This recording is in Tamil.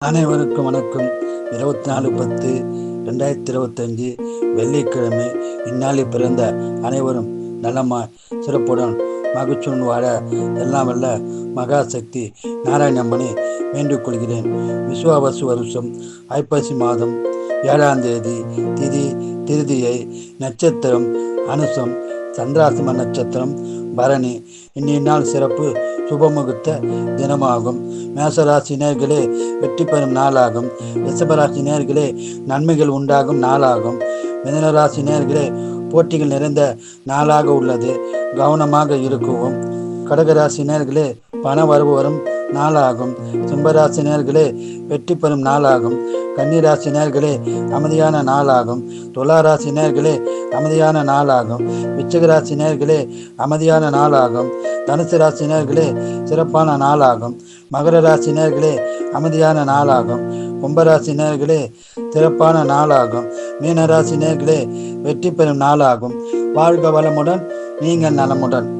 அனைவருக்கும் வணக்கம். இருபத்தி நாலு பத்து ரெண்டாயிரத்தி இருபத்தஞ்சு வெள்ளிக்கிழமை இந்நாளில் பிறந்த அனைவரும் நலமா சிறப்புடன் மகிழ்ச்சியுடன் வாழ எல்லாம் வல்ல மகாசக்தி நாராயணம்மனை வேண்டிக் கொள்கிறேன். விஸ்வாவசு வருஷம் ஐப்பசி மாதம் ஏழாம் தேதி திதி திருதியை நட்சத்திரம் அனுசம் சந்திராசிம நட்சத்திரம் பரணி இன்னி நாள் சிறப்பு சுபமுகூர்த்த தினமாகும். மேசராசி நேர்களே வெற்றி பெறும் நாளாகும். ரிஷபராசி நேர்களே நன்மைகள் உண்டாகும் நாளாகும். மிதனராசி நேர்களே போட்டிகள் நிறைந்த நாளாக உள்ளது. கவனமாக இருக்குவோம். கடகராசி நேர்களே பண வரவு வரும் நாளாகும். சிம்பராசி நேர்களே வெற்றி பெறும் நாளாகும். கன்னிராசி நேர்களே அமைதியான நாளாகும். துளாராசி நேர்களே அமைதியான நாளாகும். விச்சகராசி நேர்களே அமைதியான நாளாகும். தனுசு ராசி நேர்களே சிறப்பான நாளாகும். மகர ராசி நேர்களே அமைதியான நாளாகும். கும்பராசி நேர்களே சிறப்பான நாளாகும். மீனராசி நேர்களே வெற்றி பெறும் நாளாகும். வாழ்க வளமுடன் நீங்கள் நலமுடன்.